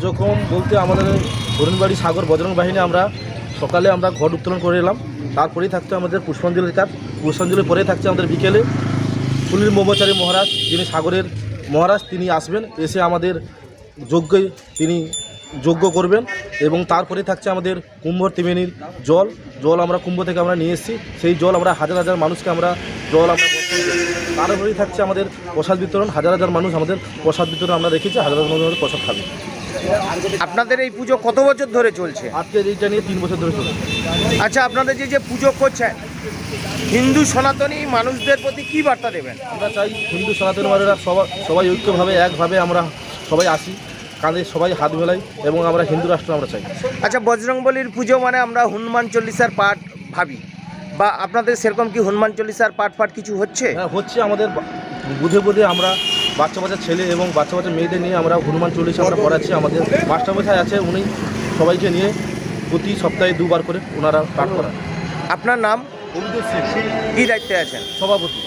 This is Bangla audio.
যখন বলতে আমাদের হরিণবাড়ি সাগর বজরং বাহিনী আমরা সকালে আমরা ঘট উত্তোলন করে এলাম। তারপরেই থাকছে আমাদের পুষ্পাঞ্জলি কাজ। পুষ্পাঞ্জলি পরেই থাকছে আমাদের বিকেলে ফুলির ব্রহ্মচারী মহারাজ, যিনি সাগরের মহারাজ, তিনি আসবেন। এসে আমাদের যজ্ঞে, তিনি যজ্ঞ করবেন এবং তারপরে থাকছে আমাদের কুম্ভ ত্রিবেণীর জল। জল আমরা কুম্ভ থেকে আমরা নিয়ে এসেছি। সেই জল আমরা হাজার হাজার মানুষকে আমরা জল আমরা তারপরেই থাকছে আমাদের প্রসাদ বিতরণ। হাজার হাজার মানুষ আমাদের প্রসাদ বিতরণ আমরা রেখেছি। হাজার হাজার মানুষ আমাদের প্রসাদ খাবে। আপনাদের এই পুজো কত বছর ধরে চলছে? আজকে এইটা নিয়ে তিন বছর ধরে চলছে। আচ্ছা আপনাদের যে যে পুজো করছেন হিন্দু সনাতনী মানুষদের প্রতি কি বার্তা দেবেন? আমরা চাই হিন্দু সনাতনী মানুষরা সবাই সবাই ঐক্যভাবে একভাবে আমরা সবাই আসি কাঁধে সবাই হাত মেলাই এবং আমরা হিন্দু রাষ্ট্র আমরা চাই। আচ্ছা বজরংবলির পুজো মানে আমরা হনুমান চল্লিশার পাঠ ভাবি। বা আপনাদের সেরকম কি হনুমান চল্লিশার পাঠ ফাট কিছু হচ্ছে? হ্যাঁ হচ্ছে আমাদের বা- বুধে বুধে আমরা বাচ্চা বাচ্চা ছেলে এবং বাচ্চা বাচ্চা মেয়েদের নিয়ে আমরা হনুমান চল্লিশে আমরা পড়াচ্ছি। আমাদের মাস্টারমশাই আছে উনি সবাইকে নিয়ে প্রতি সপ্তাহে দুবার করে ওনারা পাঠ করান। আপনার নাম? অভিজিৎ সিং। কী দায়িত্বে আছেন? সভাপতি।